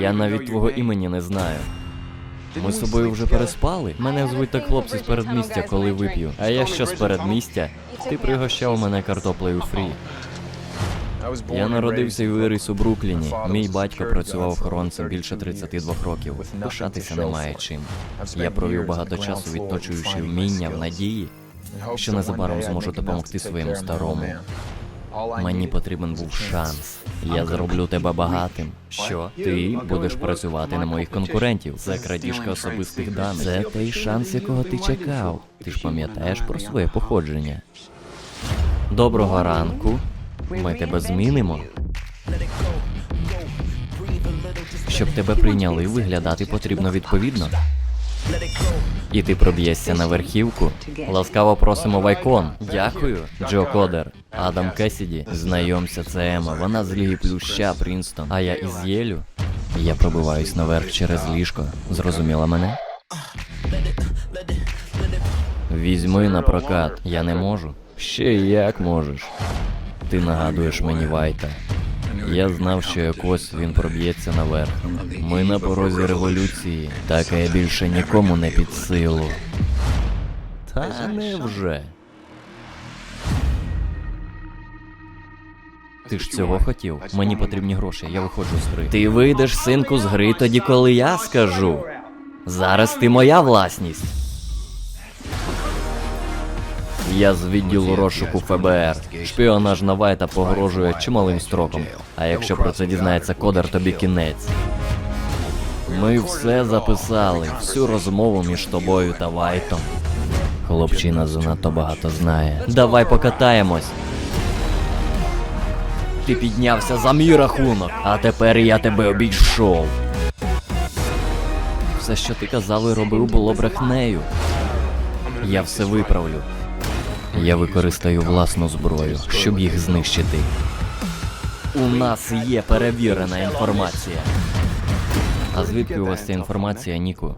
Я навіть твого імені не знаю. Ми з собою вже переспали. Мене звуть так хлопці з передмістя, коли вип'ю. А я що з передмістя? Ти пригощав мене картоплею фрі. Я народився і виріс у Брукліні. Мій батько працював охоронцем більше 32 років. Пишатися немає чим. Я провів багато часу відточуючи вміння в надії, що незабаром зможу допомогти своєму старому. Мені потрібен був шанс. Я зроблю тебе багатим. Що? Ти будеш працювати на моїх конкурентів. Це крадіжка особистих даних. Це той шанс, якого ти чекав. Ти ж пам'ятаєш про своє походження. Доброго ранку. Ми тебе змінимо. Щоб тебе прийняли, виглядати потрібно відповідно. І ти проб'єшся на верхівку. Ласкаво просимо в Айкон. Дякую, Джо Кодер. Адам Кесіді. Знайомся, це Ема. Вона з Ліги Плюща, Прінстон. А я із Єлю. Я пробиваюсь наверх через ліжко. Зрозуміла мене? Візьми на прокат. Я не можу. Ще як можеш. Ти нагадуєш мені Вайта. Я знав, що якось він проб'ється наверх. Ми на порозі революції, таке більше нікому не під силу. Та невже? Ти ж цього хотів? Мені потрібні гроші, я виходжу з гри. Ти вийдеш, синку, з гри тоді, коли я скажу. Зараз ти моя власність. Я з відділу розшуку ФБР. Шпіонаж на Вайта погрожує чималим строком. А якщо про це дізнається кодер, тобі кінець. Ми все записали, всю розмову між тобою та Вайтом. Хлопчина занадто багато знає. Давай покатаємось. Ти піднявся за мій рахунок, а тепер я тебе обійшов. Все, що ти казав і робив, було брехнею. Я все виправлю. Я використаю власну зброю, щоб їх знищити. У нас є перевірена інформація. А звідки у вас ця інформація, Ніку?